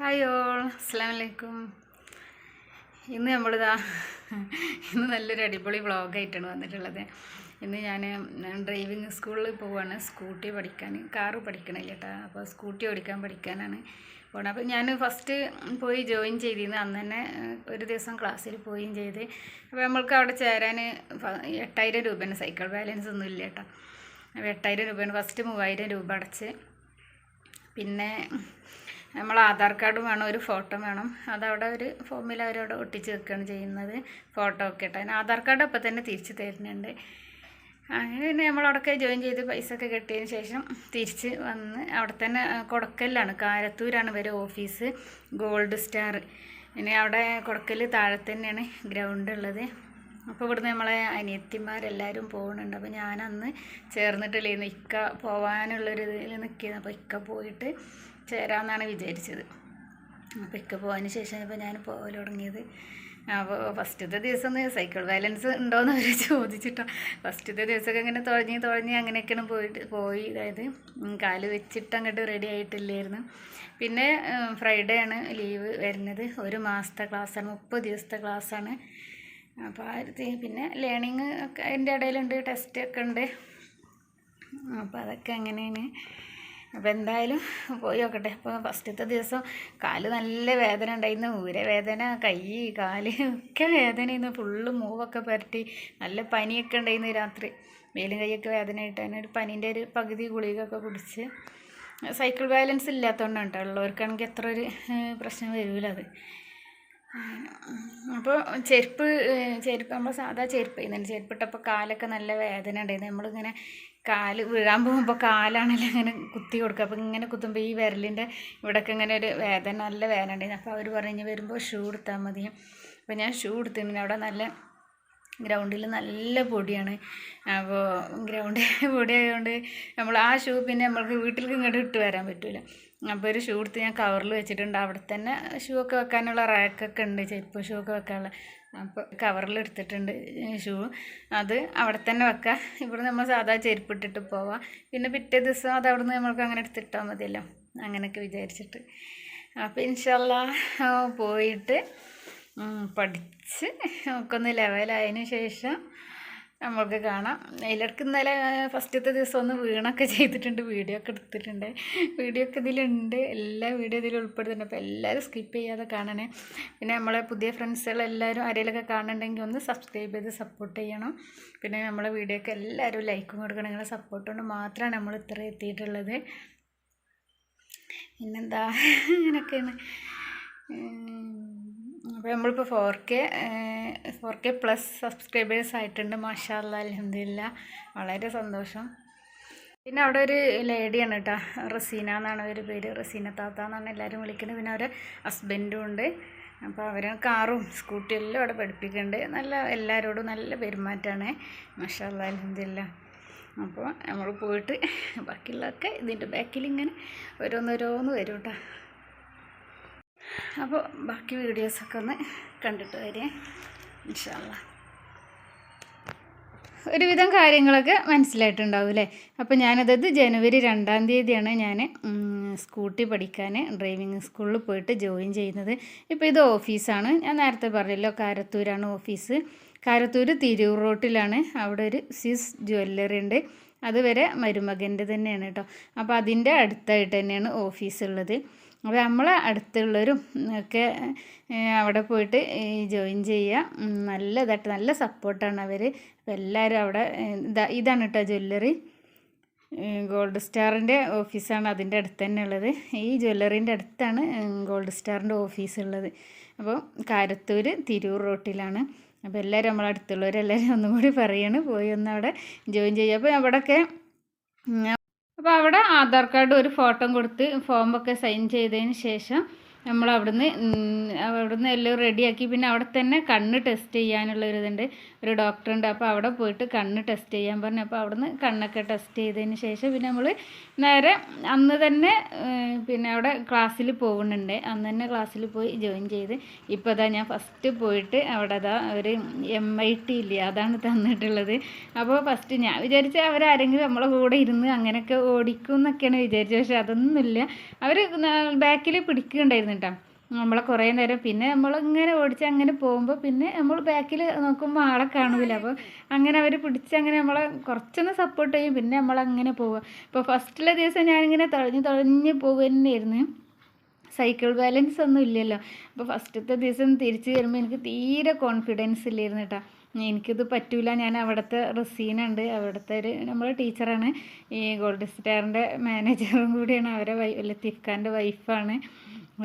Hi all. അസ്സാം വലൈക്കും ഇന്ന് നമ്മളിതാ ഇന്ന് നല്ലൊരു അടിപൊളി വ്ളോഗായിട്ടാണ് വന്നിട്ടുള്ളത്. ഇന്ന് ഞാൻ ഡ്രൈവിംഗ് സ്കൂളിൽ പോവാണ്. സ്കൂട്ടി പഠിക്കാൻ കാറ് പഠിക്കണില്ല കേട്ടോ അപ്പോൾ സ്കൂട്ടി ഓടിക്കാൻ പഠിക്കാനാണ് പോകണം അപ്പോൾ ഞാൻ ഫസ്റ്റ് പോയി ജോയിൻ ചെയ്തിരുന്നു അന്ന് തന്നെ ഒരു ദിവസം ക്ലാസ്സിൽ പോവുകയും ചെയ്ത്. അപ്പോൾ നമ്മൾക്ക് അവിടെ ചേരാൻ എട്ടായിരം രൂപയാണ് സൈക്കിൾ ബാലൻസ് ഒന്നും ഇല്ല കേട്ടോ അപ്പോൾ എട്ടായിരം രൂപയാണ് ഫസ്റ്റ് മൂവായിരം രൂപ അടച്ച്. പിന്നെ നമ്മൾ ആധാർ കാർഡ് വേണം ഒരു ഫോട്ടോ വേണം. അതവിടെ ഒരു ഫോമിൽ അവരവിടെ ഒട്ടിച്ച് വെക്കുകയാണ് ചെയ്യുന്നത്. ഫോട്ടോ ഒക്കെ ഇട്ട്. അതിന് ആധാർ കാർഡ് അപ്പം തന്നെ തിരിച്ച് തരുന്നുണ്ട്. അങ്ങനെ പിന്നെ നമ്മളവിടൊക്കെ ജോയിൻ ചെയ്ത് പൈസ ഒക്കെ കിട്ടിയതിന് ശേഷം തിരിച്ച് വന്ന് അവിടെ തന്നെ കൊടക്കലിലാണ്. കാരത്തൂരാണ് ഇവരെ ഓഫീസ്. Gold star. പിന്നെ അവിടെ കൊടക്കൽ താഴെ തന്നെയാണ് ഗ്രൗണ്ട് ഉള്ളത്. അപ്പോൾ ഇവിടുന്ന് നമ്മളെ അനിയത്തിമാരെല്ലാവരും പോകുന്നുണ്ട് അപ്പോൾ ഞാനന്ന് ചേർന്നിട്ടില്ലേ ഇക്ക പോകാനുള്ളൊരു ഇതിൽ നിൽക്കിയത് അപ്പോൾ ഇക്ക പോയിട്ട് ചേരാമെന്നാണ് വിചാരിച്ചത്. അപ്പോൾ ഇക്ക പോയതിന് ശേഷം ഇപ്പോൾ ഞാൻ പോകൽ തുടങ്ങിയത്. അപ്പോൾ ഫസ്റ്റത്തെ ദിവസം ഒന്ന് സൈക്കിൾ ബാലൻസ് ഉണ്ടോയെന്ന് അവർ ചോദിച്ചിട്ടോ. ഫസ്റ്റത്തെ ദിവസമൊക്കെ ഇങ്ങനെ തുഴഞ്ഞ് തുഴഞ്ഞ് അങ്ങനെയൊക്കെയാണ് പോയിട്ട് പോയി. അതായത് കാൽ വെച്ചിട്ട് അങ്ങോട്ട് റെഡി ആയിട്ടില്ലായിരുന്നു. പിന്നെ ഫ്രൈഡേ ആണ് ലീവ് വരുന്നത്. ഒരു മാസത്തെ ക്ലാസ്സാണ് മുപ്പത് ദിവസത്തെ ക്ലാസ്സാണ് അപ്പോൾ ആ പിന്നെ ലേണിങ് ഒക്കെ അതിന്റെ ഇടയിലുണ്ട് ടെസ്റ്റ് ഒക്കെ ഉണ്ട്. അപ്പോൾ അതൊക്കെ അങ്ങനെയാണ്. അപ്പോൾ എന്തായാലും പോയി നോക്കട്ടെ. അപ്പോൾ ഫസ്റ്റത്തെ ദിവസം കാൽ നല്ല വേദന ഉണ്ടായിരുന്നു. ഊരവേദന കൈ കാൽ ഒക്കെ വേദനയായിരുന്നു. ഫുള്ള് മൂവൊക്കെ പുരട്ടി. നല്ല പനിയൊക്കെ ഉണ്ടായിരുന്നു രാത്രി. മേലും കൈയൊക്കെ വേദനയായിട്ട് അതിന് ഒരു പനീന്റെ ഒരു പകുതി ഗുളികയൊക്കെ കുടിച്ച്. സൈക്കിൾ ബാലൻസ് ഇല്ലാത്തതുകൊണ്ടാണ് കേട്ടോ. ഉള്ളവർക്കാണെങ്കിൽ അത്ര ഒരു പ്രശ്നം വരില്ല അത്. അപ്പോൾ ചെരുപ്പ് ചെരുപ്പ് നമ്മൾ സാധാ ചെരുപ്പ് ചെയ്യുന്നുണ്ട് ചെരുപ്പിട്ടപ്പോൾ കാലൊക്കെ നല്ല വേദന ഉണ്ടായിരുന്നു. നമ്മളിങ്ങനെ കാൽ വീഴാൻ പോകുമ്പോൾ കാലാണല്ലോ അങ്ങനെ കുത്തി കൊടുക്കുക. അപ്പോൾ ഇങ്ങനെ കുത്തുമ്പോൾ ഈ വിരലിന്റെ ഇവിടെയൊക്കെ ഇങ്ങനെ ഒരു വേദന നല്ല വേദന ഉണ്ടായിരുന്നു. അപ്പോൾ അവർ പറഞ്ഞു വരുമ്പോൾ ഷൂ എടുത്താൽ മതി. അപ്പോൾ ഞാൻ ഷൂ എടുത്തിരുന്നു അവിടെ നല്ല ഗ്രൗണ്ടിൽ നല്ല പൊടിയാണ്. അപ്പോൾ ഗ്രൗണ്ട് പൊടിയായതുകൊണ്ട് നമ്മൾ ആ ഷൂ പിന്നെ നമ്മൾക്ക് വീട്ടിലേക്ക് ഇങ്ങോട്ട് ഇട്ട് വരാൻ പറ്റില്ല അപ്പോൾ ഒരു ഷൂ എടുത്ത് ഞാൻ കവറിൽ വെച്ചിട്ടുണ്ട്. അവിടെ തന്നെ ഷൂ ഒക്കെ വെക്കാനുള്ള റാക്കൊക്കെ ഉണ്ട്. ചെരുപ്പ് ഷൂ ഒക്കെ വെക്കാനുള്ള. അപ്പോൾ കവറിൽ എടുത്തിട്ടുണ്ട് ഷൂ. അത് അവിടെ തന്നെ വെക്കുക ഇവിടെ നമ്മൾ സാധാ ചെരുപ്പ് ഇട്ടിട്ട് പോവാം. പിന്നെ പിറ്റേ ദിവസം അത് അവിടെ നിന്ന് നമ്മൾക്ക് അങ്ങനെ എടുത്തിട്ടാൽ മതിയല്ലോ. അങ്ങനെയൊക്കെ വിചാരിച്ചിട്ട്. അപ്പോൾ ഇൻഷല്ല പോയിട്ട് പഠിച്ച് നമുക്കൊന്ന് ലെവലായതിന് ശേഷം നമ്മൾക്ക് കാണാം. അതിലിടക്ക് ഇന്നലെ ഫസ്റ്റത്തെ ദിവസം ഒന്ന് വീണൊക്കെ ചെയ്തിട്ടുണ്ട്. വീഡിയോ ഒക്കെ എടുത്തിട്ടുണ്ട്. വീഡിയോ ഒക്കെ ഇതിലുണ്ട്. എല്ലാ വീഡിയോ ഇതിൽ ഉൾപ്പെടുത്തുന്നുണ്ട് അപ്പോൾ എല്ലാവരും സ്കിപ്പ് ചെയ്യാതെ കാണണേ. പിന്നെ നമ്മളെ പുതിയ ഫ്രണ്ട്സുകളെല്ലാവരും ആരെങ്കിലുമൊക്കെ കാണുന്നുണ്ടെങ്കിൽ ഒന്ന് സബ്സ്ക്രൈബ് ചെയ്ത് സപ്പോർട്ട് ചെയ്യണം. പിന്നെ നമ്മളെ വീഡിയോ ഒക്കെ എല്ലാവരും ലൈക്കും കൊടുക്കണം. നിങ്ങളെ സപ്പോർട്ട് കൊണ്ട് മാത്രമാണ് നമ്മൾ ഇത്ര എത്തിയിട്ടുള്ളത്. പിന്നെന്താ? അങ്ങനെയൊക്കെയാണ്. അപ്പോൾ നമ്മളിപ്പോൾ four K four K plus subscribers ആയിട്ടുണ്ട്. മാഷാല്ല അലഹമില്ല വളരെ സന്തോഷം. പിന്നെ അവിടെ ഒരു ലേഡിയാണ് കേട്ടോ റസീന എന്നാണ് അവരുടെ പേര്. റസീന താത്ത എന്നാണ് എല്ലാവരും വിളിക്കുന്നത്. പിന്നെ അവരെ ഹസ്ബൻഡും ഉണ്ട്. അപ്പോൾ അവരെ കാറും സ്കൂട്ടിയും എല്ലാം അവിടെ പഠിപ്പിക്കുന്നുണ്ട്. നല്ല എല്ലാവരോടും നല്ല പെരുമാറ്റമാണ്. മാഷാല്ല അലഹമില്ല അപ്പോൾ നമ്മൾ പോയിട്ട് ബാക്കിയുള്ളതൊക്കെ ഇതിന്റെ ബാക്കിൽ ഇങ്ങനെ ഓരോന്നോരോന്ന് വരും കേട്ടോ അപ്പോൾ ബാക്കി വീഡിയോസൊക്കെ ഒന്ന് കണ്ടിട്ട് വരെ. ഇൻഷാല്ല ഒരുവിധം കാര്യങ്ങളൊക്കെ മനസ്സിലായിട്ടുണ്ടാവും അല്ലേ അപ്പോൾ ഞാനതത് ജനുവരി രണ്ടാം തീയതിയാണ് ഞാൻ സ്കൂട്ടി പഠിക്കാൻ ഡ്രൈവിംഗ് സ്കൂളിൽ പോയിട്ട് ജോയിൻ ചെയ്യുന്നത്. ഇപ്പോൾ ഇത് ഓഫീസാണ്. ഞാൻ നേരത്തെ പറഞ്ഞല്ലോ കാരത്തൂരാണ് ഓഫീസ്. കാരത്തൂർ തിരൂർ റോട്ടിലാണ്. അവിടെ ഒരു സിസ് ജ്വല്ലറി ഉണ്ട്. അതുവരെ മരുമകന്റെ തന്നെയാണ് കേട്ടോ. അപ്പോൾ അതിന്റെ അടുത്തായിട്ട് തന്നെയാണ് ഓഫീസ് ഉള്ളത്. അപ്പോൾ നമ്മളെ അടുത്തുള്ളവരും ഒക്കെ അവിടെ പോയിട്ട് ജോയിൻ ചെയ്യുക. ഉം, നല്ല സപ്പോർട്ടാണ് അവർ അപ്പോൾ എല്ലാവരും അവിടെ ഇതാ ഇതാണ് കേട്ടോ ജ്വല്ലറി ഗോൾഡ് സ്റ്റാറിന്റെ ഓഫീസാണ് അതിന്റെ അടുത്ത് തന്നെ ഉള്ളത്. ഈ ജ്വല്ലറിന്റെ അടുത്താണ് ഗോൾഡ് സ്റ്റാറിന്റെ ഓഫീസ് ഉള്ളത്. അപ്പോൾ കാരത്തൂർ തിരൂർ റോട്ടിലാണ് അപ്പോൾ എല്ലാവരും നമ്മളെ അടുത്തുള്ളവരെല്ലാവരും ഒന്നും കൂടി പറയാണ് പോയി ഒന്ന് അവിടെ ജോയിൻ ചെയ്യുക. അപ്പോൾ അവിടെയൊക്കെ അപ്പോൾ അവിടെ ആധാർ കാർഡ് ഒരു ഫോട്ടോ കൊടുത്ത് ഫോമൊക്കെ സൈൻ ചെയ്തതിന് ശേഷം നമ്മൾ അവിടുന്ന് അവിടുന്ന് എല്ലാം റെഡിയാക്കി പിന്നെ അവിടെ തന്നെ കണ്ണ് ടെസ്റ്റ് ചെയ്യാനുള്ള ഒരു ഇതുണ്ട്. ഒരു ഡോക്ടറുണ്ട് അപ്പോൾ അവിടെ പോയിട്ട് കണ്ണ് ടെസ്റ്റ് ചെയ്യാൻ പറഞ്ഞു. അപ്പോൾ അവിടുന്ന് കണ്ണൊക്കെ ടെസ്റ്റ് ചെയ്തതിന് ശേഷം പിന്നെ നമ്മൾ നേരെ അന്ന് തന്നെ പിന്നെ അവിടെ ക്ലാസ്സിൽ പോകുന്നുണ്ട്. അന്ന് തന്നെ ക്ലാസ്സിൽ പോയി ജോയിൻ ചെയ്ത്. ഇപ്പോൾ അതാ ഞാൻ ഫസ്റ്റ് പോയിട്ട് അവിടെ അതാ ഒരു എം ഐ ടി ഇല്ലേ അതാണ് തന്നിട്ടുള്ളത്. അപ്പോൾ ഫസ്റ്റ് ഞാൻ വിചാരിച്ച അവരാരെങ്കിലും നമ്മളെ കൂടെ ഇരുന്ന് അങ്ങനെയൊക്കെ ഓടിക്കും എന്നൊക്കെയാണ് വിചാരിച്ചത്. പക്ഷേ അതൊന്നുമില്ല. അവർ ബാക്കിൽ പിടിക്കുന്നുണ്ടായിരുന്നു. ഉണ്ടായിരുന്നു കേട്ടോ. നമ്മളെ കുറേ നേരം പിന്നെ നമ്മൾ ഇങ്ങനെ ഓടിച്ച് അങ്ങനെ പോകുമ്പോൾ പിന്നെ നമ്മൾ ബാക്കിൽ നോക്കുമ്പോൾ ആളെ കാണൂല. അപ്പോൾ അങ്ങനെ അവർ പിടിച്ച് അങ്ങനെ നമ്മളെ കുറച്ചൊന്ന് സപ്പോർട്ട് ചെയ്യും പിന്നെ നമ്മളങ്ങനെ പോവുക. ഇപ്പോൾ ഫസ്റ്റിലെ ദിവസം ഞാനിങ്ങനെ തഴഞ്ഞ് തഴഞ്ഞ് പോകുക തന്നെയായിരുന്നു സൈക്കിൾ ബാലൻസ് ഒന്നും ഇല്ലല്ലോ. അപ്പോൾ ഫസ്റ്റത്തെ ദിവസം തിരിച്ചു വരുമ്പോൾ എനിക്ക് തീരെ കോൺഫിഡൻസ് ഇല്ലായിരുന്നു കേട്ടോ. എനിക്കിത് പറ്റൂല. ഞാൻ അവിടുത്തെ റസീനുണ്ട് അവിടുത്തെ ഒരു നമ്മളെ ടീച്ചറാണ് ഈ ഗോൾഡ് സ്റ്റാറിന്റെ മാനേജറും കൂടിയാണ്. അവരെ വൈ ലത്തീഫ് വൈഫാണ്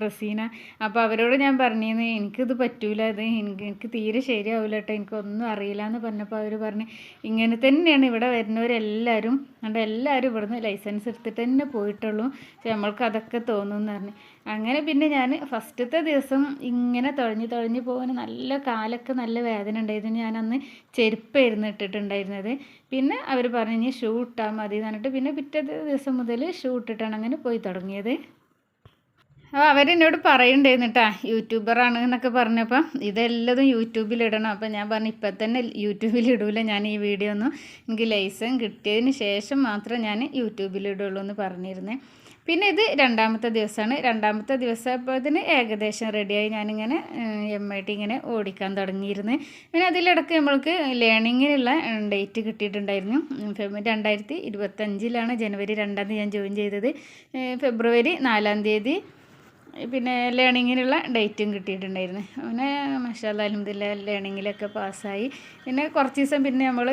റസീന. അപ്പോൾ അവരോട് ഞാൻ പറഞ്ഞിരുന്നു എനിക്കിത് പറ്റൂല ഇത് എനിക്ക് എനിക്ക് തീരെ ശരിയാവില്ല കേട്ടോ എനിക്കൊന്നും അറിയില്ല എന്ന് പറഞ്ഞപ്പോൾ അവർ പറഞ്ഞു ഇങ്ങനെ തന്നെയാണ് ഇവിടെ വരുന്നവരെല്ലാവരും അതുകൊണ്ട് എല്ലാവരും ഇവിടുന്ന് ലൈസൻസ് എടുത്തിട്ട് തന്നെ പോയിട്ടുള്ളൂ പക്ഷെ നമ്മൾക്ക് അതൊക്കെ തോന്നും എന്ന് പറഞ്ഞു. അങ്ങനെ പിന്നെ ഞാൻ ഫസ്റ്റത്തെ ദിവസം ഇങ്ങനെ തുഴഞ്ഞ് തുഴഞ്ഞ് പോകാൻ നല്ല കാലൊക്കെ നല്ല വേദന ഉണ്ടായിരുന്നു. ഞാൻ അന്ന് ചെരുപ്പായിരുന്നു ഇട്ടിട്ടുണ്ടായിരുന്നത്. പിന്നെ അവർ പറഞ്ഞു ഷൂ ഇട്ടാൽ മതി എന്ന് പറഞ്ഞിട്ട് പിന്നെ പിറ്റേ ദിവസം മുതൽ ഷൂ ഇട്ടിട്ടാണ് അങ്ങനെ പോയി തുടങ്ങിയത്. അപ്പോൾ അവരെന്നോട് പറയുന്നുണ്ടായിരുന്നു യൂട്യൂബർ യൂട്യൂബറാണ് എന്നൊക്കെ പറഞ്ഞപ്പോൾ ഇതെല്ലതും യൂട്യൂബിലിടണം. അപ്പോൾ ഞാൻ പറഞ്ഞു ഇപ്പം തന്നെ യൂട്യൂബിൽ ഇടൂല ഞാൻ ഈ വീഡിയോ ഒന്നും. എനിക്ക് ലൈസൻസ് കിട്ടിയതിന് ശേഷം മാത്രം ഞാൻ യൂട്യൂബിലിടുള്ളൂ എന്ന് പറഞ്ഞിരുന്നേ. പിന്നെ ഇത് രണ്ടാമത്തെ ദിവസമാണ്. രണ്ടാമത്തെ ദിവസം അപ്പോഴത്തിന് ഏകദേശം റെഡിയായി ഞാനിങ്ങനെ എം ഐ ടി ഇങ്ങനെ ഓടിക്കാൻ തുടങ്ങിയിരുന്നു. പിന്നെ അതിലിടക്ക് നമ്മൾക്ക് ലേണിങ്ങിനുള്ള ഡേറ്റ് കിട്ടിയിട്ടുണ്ടായിരുന്നു. ഫെബ്രുവരി രണ്ടായിരത്തി ഇരുപത്തഞ്ചിലാണ് ജനുവരി രണ്ടാം തീയതി ഞാൻ ജോയിൻ ചെയ്തത്. ഫെബ്രുവരി നാലാം തീയതി പിന്നെ ലേണിങ്ങിനുള്ള ഡേറ്റും കിട്ടിയിട്ടുണ്ടായിരുന്നു. പിന്നെ മഷാല അലമദില്ല ലേണിങ്ങിലൊക്കെ പാസ്സായി. പിന്നെ കുറച്ച് ദിവസം പിന്നെ നമ്മൾ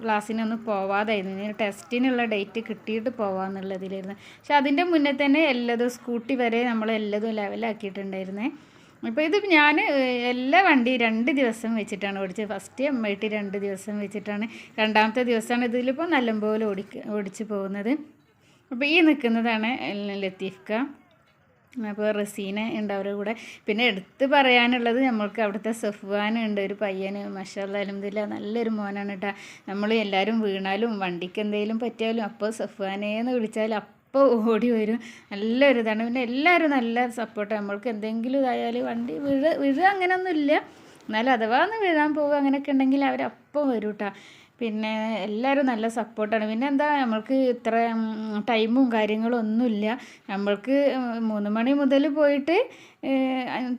ക്ലാസ്സിനൊന്നും പോവാതായിരുന്നു. ടെസ്റ്റിനുള്ള ഡേറ്റ് കിട്ടിയിട്ട് പോവാന്നുള്ളതിലായിരുന്നു. പക്ഷെ അതിന്റെ മുന്നേ തന്നെ എല്ലതും സ്കൂട്ടി വരെ നമ്മൾ എല്ലതും ലെവലാക്കിയിട്ടുണ്ടായിരുന്നേ അപ്പോൾ ഇത് ഞാൻ എല്ലാ വണ്ടി രണ്ട് ദിവസം വെച്ചിട്ടാണ് ഓടിച്ചത്. ഫസ്റ്റ് എം ഐ ടി രണ്ട് ദിവസം വെച്ചിട്ടാണ്. രണ്ടാമത്തെ ദിവസമാണ് ഇതിലിപ്പോൾ നല്ലപോലെ ഓടിക്ക ഓടിച്ച് പോകുന്നത്. അപ്പോൾ ഈ നിൽക്കുന്നതാണ് ലത്തീഫ്ക്ക അപ്പോൾ റസീന ഉണ്ട് അവരുടെ കൂടെ. പിന്നെ എടുത്ത് പറയാനുള്ളത് നമ്മൾക്ക് അവിടുത്തെ സഫ്വാൻ ഉണ്ട് ഒരു പയ്യന്. മഷാല്ല അലഹമില്ല നല്ലൊരു മോനാണ് കേട്ടോ. നമ്മൾ എല്ലാവരും വീണാലും വണ്ടിക്ക് എന്തെങ്കിലും പറ്റിയാലും അപ്പോൾ സഫ്വാനേന്ന് വിളിച്ചാൽ അപ്പോൾ ഓടി വരും. നല്ലൊരു ഇതാണ്. പിന്നെ എല്ലാവരും നല്ല സപ്പോർട്ട് നമ്മൾക്ക് എന്തെങ്കിലും ഇതായാൽ വണ്ടി വീഴ വീഴുക അങ്ങനെയൊന്നുമില്ല. എന്നാലും അഥവാ ഒന്ന് വീഴാൻ പോവുക അങ്ങനെയൊക്കെ ഉണ്ടെങ്കിൽ അവരപ്പം വരും കേട്ടോ. പിന്നെ എല്ലാവരും നല്ല സപ്പോർട്ടാണ്. പിന്നെ എന്താ നമ്മൾക്ക് ഇത്ര ടൈമും കാര്യങ്ങളും ഒന്നുമില്ല. നമ്മൾക്ക് മൂന്ന് മണി മുതൽ പോയിട്ട്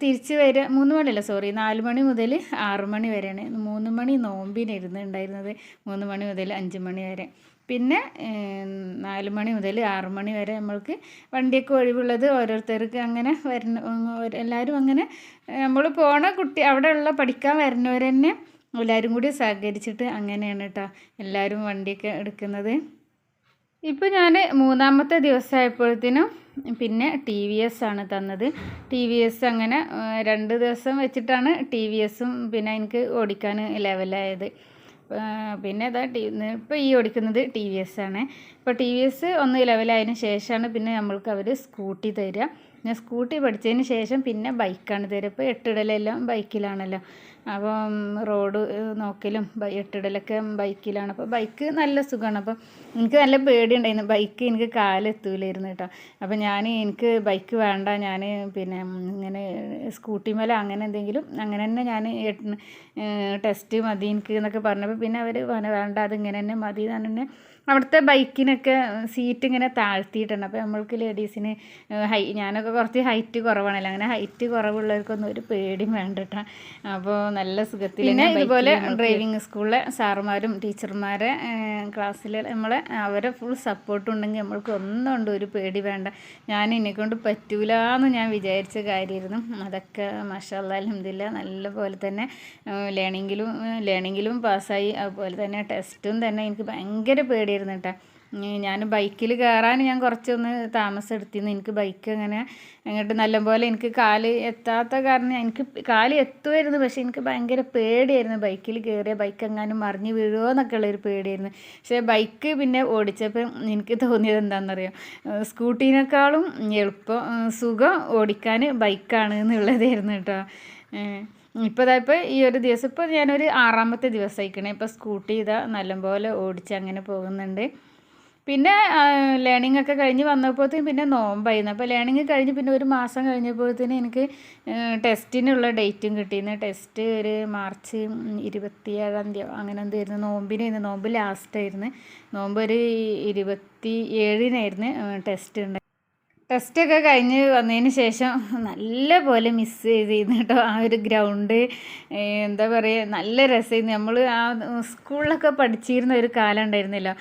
തിരിച്ച് വരിക മൂന്ന് മണിയല്ല സോറി നാല് മണി മുതൽ ആറ് മണി വരെയാണ്. മൂന്ന് മണി നോമ്പിനായിരുന്നു ഉണ്ടായിരുന്നത് മൂന്ന് മണി മുതൽ അഞ്ച് മണി വരെ. പിന്നെ നാല് മണി മുതൽ ആറ് മണി വരെ നമ്മൾക്ക് വണ്ടിയൊക്കെ ഒഴിവുള്ളത് ഓരോരുത്തർക്ക് അങ്ങനെ വരുന്ന എല്ലാവരും അങ്ങനെ നമ്മൾ പോണ കുട്ടി അവിടെയുള്ള പഠിക്കാൻ വരുന്നവർ തന്നെ എല്ലാവരും കൂടി സഹകരിച്ചിട്ട് അങ്ങനെയാണ് കേട്ടോ എല്ലാവരും വണ്ടിയൊക്കെ എടുക്കുന്നത്. ഇപ്പോൾ ഞാൻ മൂന്നാമത്തെ ദിവസമായപ്പോഴത്തേനും പിന്നെ ടി വി എസ് ആണ് തന്നത്. ടി വി എസ് അങ്ങനെ രണ്ട് ദിവസം വെച്ചിട്ടാണ് ടി വി എസും പിന്നെ എനിക്ക് ഓടിക്കാൻ ലെവലായത്. പിന്നെ ഇതാ ടി ഇപ്പോൾ ഈ ഓടിക്കുന്നത് ടി വി എസ് ആണ്. ഇപ്പോൾ ടി വി എസ് ഒന്ന് ലെവലായതിന് ശേഷമാണ് പിന്നെ നമ്മൾക്ക് അവർ സ്കൂട്ടി തരിക. ഞാൻ സ്കൂട്ടി പഠിച്ചതിന് ശേഷം പിന്നെ ബൈക്കാണ് തരിക. ഇപ്പോൾ എട്ടിടലെല്ലാം ബൈക്കിലാണല്ലോ. അപ്പം റോഡ് നോക്കലും എട്ടിടലൊക്കെ ബൈക്കിലാണ്. അപ്പോൾ ബൈക്ക് നല്ല സുഖമാണ്. അപ്പോൾ എനിക്ക് നല്ല പേടിയുണ്ടായിരുന്നു. ബൈക്ക് എനിക്ക് കാലെത്തൂലായിരുന്നു കേട്ടോ. അപ്പോൾ ഞാൻ എനിക്ക് ബൈക്ക് വേണ്ട. ഞാൻ പിന്നെ ഇങ്ങനെ സ്കൂട്ടി മേലെ അങ്ങനെ എന്തെങ്കിലും അങ്ങനെ തന്നെ ഞാൻ ടെസ്റ്റ് മതി എനിക്ക് എന്നൊക്കെ പറഞ്ഞപ്പോൾ പിന്നെ അവർ വേണ്ട അത് ഇങ്ങനെ തന്നെ മതി എന്ന് തന്നെ അവിടുത്തെ ബൈക്കിനൊക്കെ സീറ്റ് ഇങ്ങനെ താഴ്ത്തിയിട്ടുണ്ട്. അപ്പോൾ നമ്മൾക്ക് ലേഡീസിന് ഹൈ ഞാനൊക്കെ കുറച്ച് ഹൈറ്റ് കുറവാണല്ലോ. അങ്ങനെ ഹൈറ്റ് കുറവുള്ളവർക്കൊന്നും ഒരു പേടിയും വേണ്ട കേട്ടോ. അപ്പോൾ നല്ല സുഖത്തിൽ പിന്നെ ഇതുപോലെ ഡ്രൈവിംഗ് സ്കൂളിലെ സാറുമാരും ടീച്ചർമാരെ ക്ലാസ്സിൽ നമ്മളെ അവരെ ഫുൾ സപ്പോർട്ട് ഉണ്ടെങ്കിൽ നമ്മൾക്ക് ഒന്നും ഉണ്ട് ഒരു പേടി വേണ്ട. ഞാൻ എന്നെക്കൊണ്ട് പറ്റൂല എന്ന് ഞാൻ വിചാരിച്ച കാര്യമായിരുന്നു അതൊക്കെ മഷാല്ല അലഹമില്ല നല്ല പോലെ തന്നെ ലേണിങ്ങിലും ലേണിങ്ങിലും പാസ്സായി അതുപോലെ തന്നെ ടെസ്റ്റും തന്നെ എനിക്ക് ഭയങ്കര പേടി പേടിയായിരുന്നു കേട്ടോ ഞാൻ ബൈക്കിൽ കയറാൻ ഞാൻ കുറച്ചൊന്ന് താമസം എടുത്തിരുന്നു എനിക്ക് ബൈക്ക് അങ്ങനെ അങ്ങോട്ട് നല്ലപോലെ എനിക്ക് കാൽ എത്താത്ത കാരണം എനിക്ക് കാൽ എത്തുമായിരുന്നു. പക്ഷേ എനിക്ക് ഭയങ്കര പേടിയായിരുന്നു ബൈക്കിൽ കയറിയ ബൈക്ക് എങ്ങാനും മറിഞ്ഞ് വീഴുമോ എന്നൊക്കെ ഉള്ളൊരു പേടിയായിരുന്നു. പക്ഷേ ബൈക്ക് പിന്നെ ഓടിച്ചപ്പോൾ എനിക്ക് തോന്നിയത് എന്താണെന്നറിയാം? സ്കൂട്ടീനേക്കാളും എളുപ്പം സുഖം ഓടിക്കാൻ ബൈക്കാണ് എന്നുള്ളതായിരുന്നു കേട്ടോ. ഇപ്പോൾ ഇപ്പോൾ ഈ ഒരു ദിവസം ഇപ്പോൾ ഞാനൊരു ആറാമത്തെ ദിവസമായിക്കണേ. ഇപ്പോൾ സ്കൂട്ടി ഇതാ നല്ലപോലെ ഓടിച്ച് അങ്ങനെ പോകുന്നുണ്ട്. പിന്നെ ലേണിംഗ് ഒക്കെ കഴിഞ്ഞ് വന്നപ്പോഴത്തേക്കും പിന്നെ നോമ്പായിരുന്നു. അപ്പോൾ ലേണിംഗ് കഴിഞ്ഞ് പിന്നെ ഒരു മാസം കഴിഞ്ഞപ്പോഴത്തേനും എനിക്ക് ടെസ്റ്റിനുള്ള ഡേറ്റും കിട്ടിയിരുന്നു. ടെസ്റ്റ് ഒരു മാർച്ച് ഇരുപത്തിയേഴാം തീയതി അങ്ങനെ എന്തായിരുന്നു നോമ്പിനായിരുന്നു. നോമ്പ് ലാസ്റ്റ് ആയിരുന്നു. നോമ്പ് ഒരു ഇരുപത്തി ഏഴിനായിരുന്നു ടെസ്റ്റ് ഉണ്ട് ടെസ്റ്റൊക്കെ കഴിഞ്ഞ് വന്നതിന് ശേഷം നല്ല പോലെ മിസ് ചെയ്തിരുന്നു കേട്ടോ ആ ഒരു ഗ്രൗണ്ട് എന്താ പറയുക നല്ല രസമായിരുന്നു. നമ്മൾ ആ സ്കൂളിലൊക്കെ പഠിച്ചിരുന്ന ഒരു കാലം ഉണ്ടായിരുന്നല്ലോ.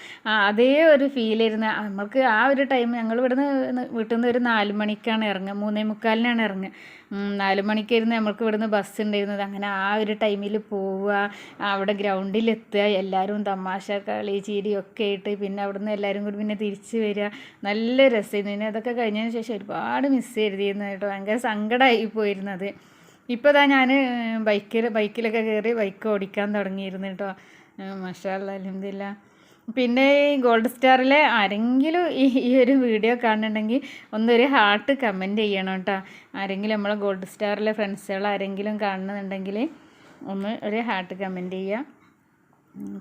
അതേ ഒരു ഫീലായിരുന്നു നമ്മൾക്ക് ആ ഒരു ടൈം ഞങ്ങൾ ഇവിടുന്ന് വീട്ടിൽ നിന്ന് ഒരു നാല് മണിക്കാണ് ഇറങ്ങുക. മൂന്നേ മുക്കാലിനാണ് ഇറങ്ങുക. നാല് മണിക്കായിരുന്നു നമ്മൾക്ക് ഇവിടുന്ന് ബസ് ഉണ്ടായിരുന്നത്. അങ്ങനെ ആ ഒരു ടൈമിൽ പോവുക അവിടെ ഗ്രൗണ്ടിൽ ഗ്രൗണ്ടിലെത്തുക എല്ലാവരും തമാശ കളി ഒക്കെ ആയിട്ട് പിന്നെ അവിടുന്ന് എല്ലാവരും കൂടി പിന്നെ തിരിച്ചു വരിക. നല്ല രസമായിരുന്നു. പിന്നെ അതൊക്കെ കഴിഞ്ഞതിന് ശേഷം ഒരുപാട് മിസ് ചെയ്തിരുന്നു കേട്ടോ. ഭയങ്കര സങ്കടമായി പോയിരുന്നത്. ഇപ്പോൾ ഞാൻ ബൈക്കിൽ ബൈക്കിലൊക്കെ കയറി ബൈക്ക് ഓടിക്കാൻ തുടങ്ങിയിരുന്നു കേട്ടോ. മഷാല്ല അലഹമില്ല പിന്നെ ഈ ഗോൾഡ് സ്റ്റാറിലെ ആരെങ്കിലും ഈ ഈ ഒരു വീഡിയോ കാണുന്നുണ്ടെങ്കിൽ ഒന്നൊരു ഹാർട്ട് കമന്റ് ചെയ്യണം കേട്ടോ. ആരെങ്കിലും നമ്മളെ ഗോൾഡ് സ്റ്റാറിലെ ഫ്രണ്ട്സുകൾ ആരെങ്കിലും കാണുന്നുണ്ടെങ്കിൽ ഒന്ന് ഒരു ഹാർട്ട് കമന്റ് ചെയ്യുക.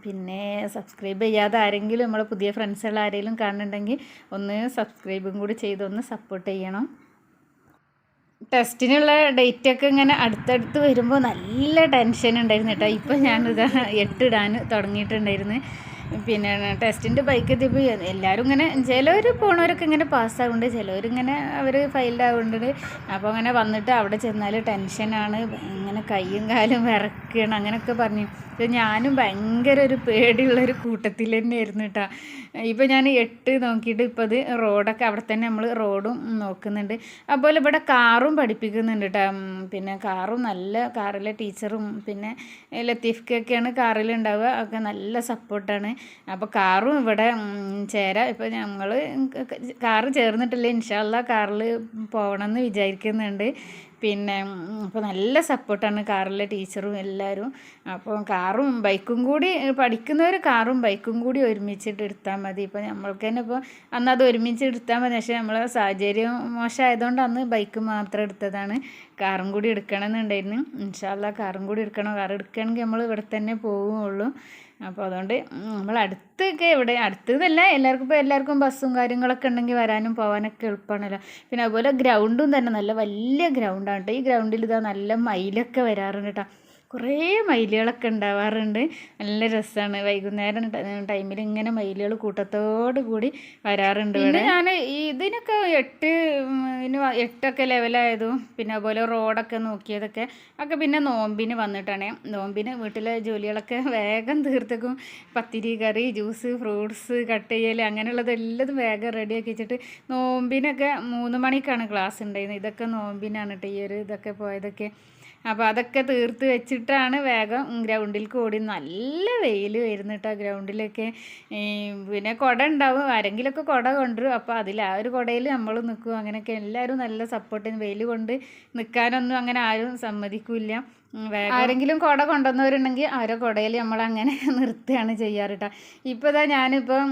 പിന്നെ സബ്സ്ക്രൈബ് ചെയ്യാതെ ആരെങ്കിലും നമ്മളെ പുതിയ ഫ്രണ്ട്സുകൾ ആരെങ്കിലും കാണുന്നുണ്ടെങ്കിൽ ഒന്ന് സബ്സ്ക്രൈബും കൂടി ചെയ്ത് ഒന്ന് സപ്പോർട്ട് ചെയ്യണം. ടെസ്റ്റിനുള്ള ഡേറ്റൊക്കെ ഇങ്ങനെ അടുത്തടുത്ത് വരുമ്പോൾ നല്ല ടെൻഷൻ ഉണ്ടായിരുന്നു കേട്ടോ. ഇപ്പോൾ ഞാനിതാ എട്ടിടാൻ തുടങ്ങിയിട്ടുണ്ടായിരുന്നു. പിന്നെ ടെസ്റ്റിന്റെ ബൈക്ക് എത്തിയപ്പോൾ എല്ലാവരും ഇങ്ങനെ ചിലവർ പോണവരൊക്കെ ഇങ്ങനെ പാസ്സാകുന്നുണ്ട് ചിലവരിങ്ങനെ അവർ ഫെയിൽഡ് ആകുന്നുണ്ട് അപ്പോൾ അങ്ങനെ വന്നിട്ട് അവിടെ ചെന്നാൽ ടെൻഷനാണ് ഇങ്ങനെ കൈയും കാലും വിറക്കണം അങ്ങനെയൊക്കെ പറഞ്ഞു. ഞാനും ഭയങ്കര ഒരു പേടിയുള്ളൊരു കൂട്ടത്തിൽ തന്നെ ആയിരുന്നു കേട്ടോ ഇപ്പോൾ ഞാൻ എട്ട് നോക്കിയിട്ട് ഇപ്പോൾ അത് റോഡൊക്കെ അവിടെ തന്നെ നമ്മൾ റോഡും നോക്കുന്നുണ്ട്. അതുപോലെ ഇവിടെ കാറും പഠിപ്പിക്കുന്നുണ്ട് കേട്ടോ പിന്നെ കാറും നല്ല കാറിലെ ടീച്ചറും പിന്നെ ലത്തീഫ്ക്കൊക്കെയാണ് കാറിലുണ്ടാവുക. ഒക്കെ നല്ല സപ്പോർട്ടാണ് അപ്പോൾ കാറും ഇവിടെ ചേരാം. ഇപ്പോൾ ഞങ്ങൾ കാറ് ചേർന്നിട്ടില്ല. ഇൻഷാല്ല കാറിൽ പോകണമെന്ന് വിചാരിക്കുന്നുണ്ട്. പിന്നെ അപ്പോൾ നല്ല സപ്പോർട്ടാണ് കാറിലെ ടീച്ചറും എല്ലാവരും അപ്പോൾ കാറും ബൈക്കും കൂടി പഠിക്കുന്നവർ കാറും ബൈക്കും കൂടി ഒരുമിച്ചിട്ട് എടുത്താൽ മതി. ഇപ്പോൾ നമ്മൾക്ക് തന്നെ ഇപ്പോൾ അന്ന് അത് ഒരുമിച്ച് എടുത്താൽ മതി. പക്ഷേ നമ്മളെ സാഹചര്യം മോശമായതുകൊണ്ട് അന്ന് ബൈക്ക് മാത്രം എടുത്തതാണ്. കാറും കൂടി എടുക്കണമെന്നുണ്ടായിരുന്നു. ഇൻഷാല്ല കാറും കൂടി എടുക്കണം. കാർ എടുക്കുകയാണെങ്കിൽ നമ്മൾ ഇവിടെ തന്നെ പോവുകയുള്ളൂ. അപ്പോൾ അതുകൊണ്ട് നമ്മൾ അടുത്തൊക്കെ ഇവിടെ അടുത്തതല്ല എല്ലാവർക്കും ഇപ്പോൾ എല്ലാവർക്കും ബസ്സും കാര്യങ്ങളൊക്കെ ഉണ്ടെങ്കിൽ വരാനും പോകാനൊക്കെ എളുപ്പമാണല്ലോ. പിന്നെ അതുപോലെ ഗ്രൗണ്ടും തന്നെ നല്ല വലിയ ഗ്രൗണ്ടാണ് കേട്ടോ ഈ ഗ്രൗണ്ടിൽ ഇതാ നല്ല മയിലൊക്കെ വരാറുണ്ട് കേട്ടോ കുറേ മയിലുകളൊക്കെ ഉണ്ടാവാറുണ്ട്. നല്ല രസമാണ് വൈകുന്നേരം ടൈമിൽ ഇങ്ങനെ മയിലുകൾ കൂട്ടത്തോട് കൂടി വരാറുണ്ട് ഇവിടെ. ഞാൻ ഇതിനൊക്കെ എട്ട് എട്ടൊക്കെ ലെവലായതും പിന്നെ അതുപോലെ റോഡൊക്കെ നോക്കിയതൊക്കെ ഒക്കെ പിന്നെ നോമ്പിന് വന്നിട്ടാണ്. നോമ്പിന് വീട്ടിലെ ജോലികളൊക്കെ വേഗം തീർത്തേക്കും. പത്തിരി കറി ജ്യൂസ് ഫ്രൂട്ട്സ് കട്ട് ചെയ്യൽ അങ്ങനെയുള്ളത് എല്ലാതും വേഗം റെഡിയാക്കി വെച്ചിട്ട് നോമ്പിനൊക്കെ മൂന്ന് മണിക്കാണ് ക്ലാസ് ഉണ്ടായിരുന്നത്. ഇതൊക്കെ നോമ്പിനാണ് കേട്ടോ ഈ ഒരു ഇതൊക്കെ പോയതൊക്കെ. അപ്പോൾ അതൊക്കെ തീർത്ത് വെച്ചിട്ടാണ് വേഗം ഗ്രൗണ്ടിൽ കൂടി. നല്ല വെയിൽ വരുന്ന കേട്ടോ ഗ്രൗണ്ടിലൊക്കെ പിന്നെ കുട ഉണ്ടാവും. ആരെങ്കിലുമൊക്കെ കുട കൊണ്ടുവരും. അപ്പോൾ അതിൽ ആ ഒരു കുടയിൽ നമ്മൾ നിൽക്കും അങ്ങനെയൊക്കെ എല്ലാവരും നല്ല സപ്പോർട്ട് വെയിൽ കൊണ്ട് നിൽക്കാനൊന്നും അങ്ങനെ ആരും സമ്മതിക്കില്ല. ആരെങ്കിലും കുട കൊണ്ടുവന്നവരുണ്ടെങ്കിൽ അവരെ കുടയിൽ നമ്മൾ അങ്ങനെ നിർത്തുകയാണ് ചെയ്യാറ് കേട്ടോ ഇപ്പോൾ ഇതാ ഞാനിപ്പം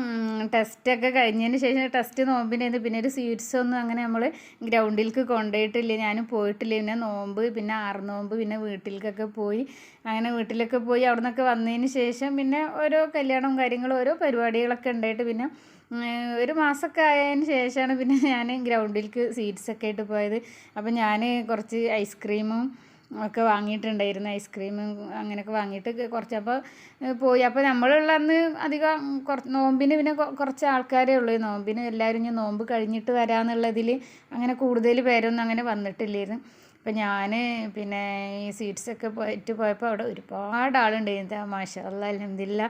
ടെസ്റ്റൊക്കെ കഴിഞ്ഞതിന് ശേഷം ടെസ്റ്റ് നോമ്പിനായിരുന്നു പിന്നെ ഒരു സ്വീറ്റ്സ് ഒന്നും അങ്ങനെ നമ്മൾ ഗ്രൗണ്ടിലേക്ക് കൊണ്ടുപോയിട്ടില്ല. ഞാൻ പോയിട്ടില്ല. പിന്നെ നോമ്പ് പിന്നെ ആറ് നോമ്പ് പിന്നെ വീട്ടിലേക്കൊക്കെ പോയി. അങ്ങനെ വീട്ടിലൊക്കെ പോയി അവിടെ നിന്നൊക്കെ വന്നതിന് ശേഷം പിന്നെ ഓരോ കല്യാണവും കാര്യങ്ങളും ഓരോ പരിപാടികളൊക്കെ ഉണ്ടായിട്ട് പിന്നെ ഒരു മാസമൊക്കെ ആയതിന് ശേഷമാണ് പിന്നെ ഞാൻ ഗ്രൗണ്ടിലേക്ക് സീറ്റ്സൊക്കെ ആയിട്ട് പോയത്. അപ്പം ഞാൻ കുറച്ച് ഐസ്ക്രീമും ഒക്കെ വാങ്ങിയിട്ടുണ്ടായിരുന്നു ഐസ്ക്രീമും അങ്ങനെയൊക്കെ വാങ്ങിയിട്ട് കുറച്ച് അപ്പോൾ പോയി. അപ്പോൾ നമ്മളുള്ള അന്ന് അധികം കുറച്ച് നോമ്പിന് പിന്നെ കുറച്ച് ആൾക്കാരേ ഉള്ളൂ. നോമ്പിന് എല്ലാവരും ഇനി നോമ്പ് കഴിഞ്ഞിട്ട് വരാമെന്നുള്ളതിൽ അങ്ങനെ കൂടുതൽ പേരൊന്നും അങ്ങനെ വന്നിട്ടില്ലായിരുന്നു. അപ്പം ഞാൻ പിന്നെ ഈ സീറ്റ്സൊക്കെ പോയിട്ട് പോയപ്പോൾ അവിടെ ഒരുപാട് ആളുണ്ടായിരുന്നു മാഷാ അല്ലാ അലഹമില്ല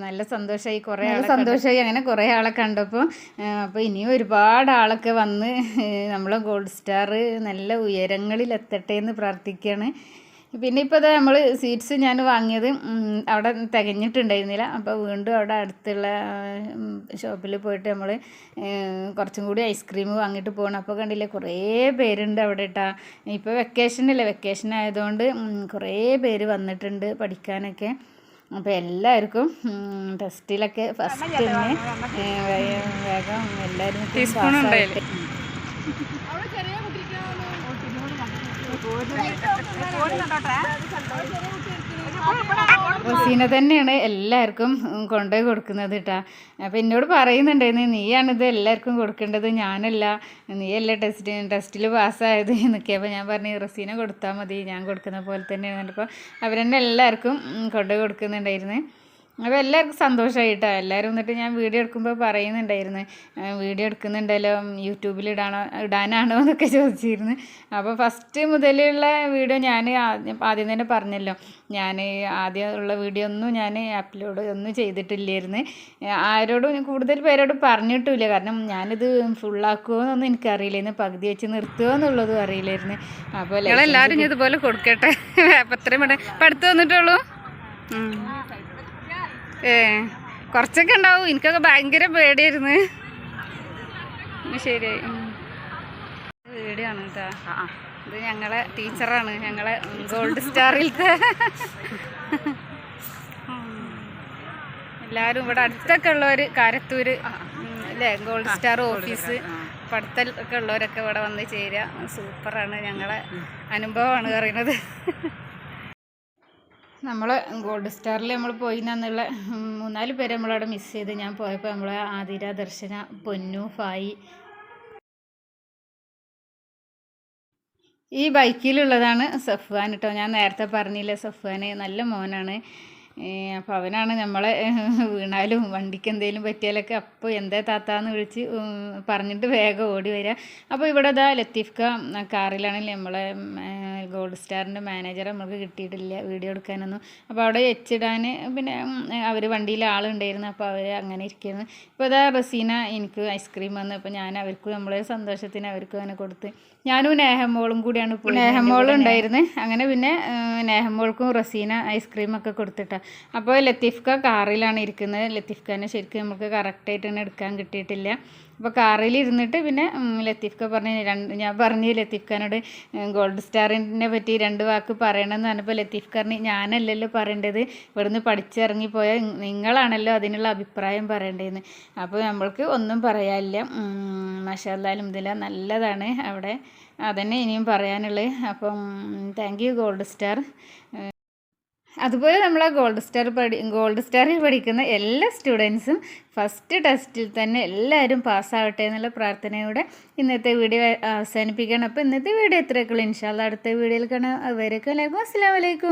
നല്ല സന്തോഷമായി കുറേ ആൾ സന്തോഷമായി അങ്ങനെ കുറേ ആളെ കണ്ടപ്പോൾ അപ്പോൾ ഇനിയും ഒരുപാട് ആളൊക്കെ വന്ന് നമ്മളെ ഗോൾഡ് സ്റ്റാർ നല്ല ഉയരങ്ങളിൽ എത്തട്ടെ എന്ന് പ്രാർത്ഥിക്കുകയാണ് പിന്നെ ഇപ്പോൾ അത് നമ്മൾ സീറ്റ്സ് ഞാൻ വാങ്ങിയത് അവിടെ തികഞ്ഞിട്ടുണ്ടായിരുന്നില്ല. അപ്പോൾ വീണ്ടും അവിടെ അടുത്തുള്ള ഷോപ്പിൽ പോയിട്ട് നമ്മൾ കുറച്ചും കൂടി ഐസ്ക്രീം വാങ്ങിയിട്ട് പോകണം അപ്പോൾ കണ്ടില്ലേ കുറേ പേരുണ്ട് അവിടെ ഇട്ടാ ഇപ്പോൾ വെക്കേഷനല്ലേ വെക്കേഷൻ ആയതുകൊണ്ട് കുറേ പേര് വന്നിട്ടുണ്ട് പഠിക്കാനൊക്കെ. അപ്പോൾ എല്ലാവർക്കും ടെസ്റ്റിലൊക്കെ ഫസ്റ്റ് തന്നെ. വേഗം എല്ലാവരും റസീന തന്നെയാണ് എല്ലാവർക്കും കൊണ്ടുപോയി കൊടുക്കുന്നത് കേട്ടാ അപ്പം എന്നോട് പറയുന്നുണ്ടായിരുന്നു നീയാണിത് എല്ലാവർക്കും കൊടുക്കേണ്ടത്? ഞാനല്ല. നീയല്ല ടെസ്റ്റ് ടെസ്റ്റിൽ പാസ്സായത്? എന്നൊക്കെ. അപ്പോൾ ഞാൻ പറഞ്ഞു റസീന കൊടുത്താൽ മതി. ഞാൻ കൊടുക്കുന്ന പോലെ തന്നെയാണ്. അപ്പോൾ അവരെന്നെ എല്ലാവർക്കും കൊണ്ടുപോയി കൊടുക്കുന്നുണ്ടായിരുന്നു. അപ്പോൾ എല്ലാവർക്കും സന്തോഷമായിട്ടോ എല്ലാവരും എന്നിട്ട് ഞാൻ വീഡിയോ എടുക്കുമ്പോൾ പറയുന്നുണ്ടായിരുന്നു "ആ, വീഡിയോ എടുക്കുന്നുണ്ടല്ലോ യൂട്യൂബിൽ ഇടാണോ ഇടാനാണോ എന്നൊക്കെ ചോദിച്ചിരുന്നു. അപ്പോൾ ഫസ്റ്റ് മുതലുള്ള വീഡിയോ ഞാൻ ആദ്യം തന്നെ പറഞ്ഞല്ലോ. ഞാൻ ആദ്യം ഉള്ള വീഡിയോ ഒന്നും ഞാൻ അപ്ലോഡ് ഒന്നും ചെയ്തിട്ടില്ലായിരുന്നു. ആരോടും കൂടുതൽ പേരോട് പറഞ്ഞിട്ടില്ല കാരണം ഞാനിത് ഫുള്ളാക്കുമോ എന്നൊന്നും എനിക്കറിയില്ലായിരുന്നു. പകുതി വെച്ച് നിർത്തുമോ എന്നുള്ളതും അറിയില്ലായിരുന്നു അപ്പോൾ എല്ലാവരും ഇതുപോലെ കൊടുക്കട്ടെ. അപ്പം അത്രയും വേണ്ട. വന്നിട്ടുള്ളൂ. ഏ കുറച്ചൊക്കെ ഉണ്ടാവും. എനിക്കൊക്കെ ഭയങ്കര പേടിയായിരുന്നു. ശരിയായി പേടിയാണ് കേട്ടോ ഇത് ഞങ്ങളെ ടീച്ചറാണ്. ഞങ്ങളെ ഗോൾഡ് സ്റ്റാറിലത്തെ. എല്ലാവരും ഇവിടെ അടുത്തൊക്കെ ഉള്ളവർ കാരത്തൂര് അല്ലേ? ഗോൾഡ് സ്റ്റാർ ഓഫീസ് പടുത്തൽ ഒക്കെ ഉള്ളവരൊക്കെ ഇവിടെ വന്ന് ചേരുക സൂപ്പറാണ്. ഞങ്ങളെ അനുഭവമാണ് പറയുന്നത്. നമ്മൾ ഗോൾഡ് സ്റ്റാറിൽ നമ്മൾ പോയി എന്നുള്ള മൂന്നാൽ പേര് നമ്മളവിടെ മിസ് ചെയ്ത്. ഞാൻ പോയപ്പോൾ നമ്മൾ ആതിര ദർശന പൊന്നു ഫായി. ഈ ബൈക്കിലുള്ളതാണ് സഫ്വാൻ കേട്ടോ ഞാൻ നേരത്തെ പറഞ്ഞില്ലേ സഫ്വാൻ നല്ല മോനാണ്. അപ്പോൾ അവനാണ് നമ്മളെ വീണാലും വണ്ടിക്ക് എന്തെങ്കിലും പറ്റിയാലൊക്കെ അപ്പോൾ എന്തേ താത്താന്ന് വിളിച്ച് പറഞ്ഞിട്ട് വേഗം ഓടി വരിക അപ്പോൾ ഇവിടെ ഇതാ ലത്തീഫ് കാറിലാണെങ്കിൽ കാറിലാണെങ്കിൽ നമ്മളെ ഗോൾഡ് സ്റ്റാറിന്റെ മാനേജർ നമുക്ക് കിട്ടിയിട്ടില്ല വീഡിയോ എടുക്കാനൊന്നും. അപ്പോൾ അവിടെ വെച്ചിടാൻ പിന്നെ അവർ വണ്ടിയിൽ ആളുണ്ടായിരുന്നു അപ്പോൾ അവർ അങ്ങനെ ഇരിക്കുന്നു. ഇപ്പോൾ ഇതാ റസീന എനിക്ക് ഐസ്ക്രീം വന്നു അപ്പോൾ ഞാൻ അവർക്ക് നമ്മളെ സന്തോഷത്തിന് അവർക്ക് അങ്ങനെ കൊടുത്ത്. ഞാനും നേഹമോളും കൂടിയാണ് ഇപ്പോൾ നേഹമോളും ഉണ്ടായിരുന്നു. അങ്ങനെ പിന്നെ നേഹമോൾക്കും റസീന ഐസ്ക്രീം ഒക്കെ കൊടുത്തിട്ടാ. അപ്പോൾ ലത്തീഫ്ക കാറിലാണ് ഇരിക്കുന്നത്. ലത്തീഫ്ഖാനെ ശരിക്കും നമുക്ക് കറക്റ്റായിട്ട് തന്നെ എടുക്കാൻ കിട്ടിയിട്ടില്ല. അപ്പോൾ കാറിൽ ഇരുന്നിട്ട് പിന്നെ ലത്തീഫ്ക്ക ലത്തീഫ്ക പറഞ്ഞ് രണ്ട് ഞാൻ പറഞ്ഞു ലത്തീഫ്ഖാനോട് ഗോൾഡ് സ്റ്റാറിനെ പറ്റി രണ്ട് വാക്ക് പറയണമെന്ന് പറഞ്ഞപ്പോൾ ലത്തീഫ് പറഞ്ഞ് ഞാനല്ലല്ലോ പറയേണ്ടത്. ഇവിടുന്ന് പഠിച്ചിറങ്ങിപ്പോയ നിങ്ങളാണല്ലോ അതിനുള്ള അഭിപ്രായം പറയേണ്ടതെന്ന് അപ്പോൾ നമ്മൾക്ക് ഒന്നും പറയാനില്ല. മഷാല്ലാലും ഇതില നല്ലതാണ് അവിടെ. അതന്നെ ഇനിയും പറയാനുള്ളത്. അപ്പം താങ്ക് യു ഗോൾഡ് സ്റ്റാർ അതുപോലെ നമ്മളെ ഗോൾഡ് സ്റ്റാർ പഠി ഗോൾഡ് സ്റ്റാറിൽ പഠിക്കുന്ന എല്ലാ സ്റ്റുഡൻസും ഫസ്റ്റ് ടെസ്റ്റിൽ തന്നെ എല്ലാവരും പാസ്സാവട്ടെ എന്നുള്ള പ്രാർത്ഥനയോടെ ഇന്നത്തെ വീഡിയോ അവസാനിപ്പിക്കണം. അപ്പോൾ ഇന്നത്തെ വീഡിയോ എത്രയൊക്കെയുള്ളൂ ഇൻഷാല്ല അടുത്ത വീഡിയോയിൽ കാണാം. അതുവരെയൊക്കെ എല്ലാവർക്കും അസ്സാം വലൈക്കും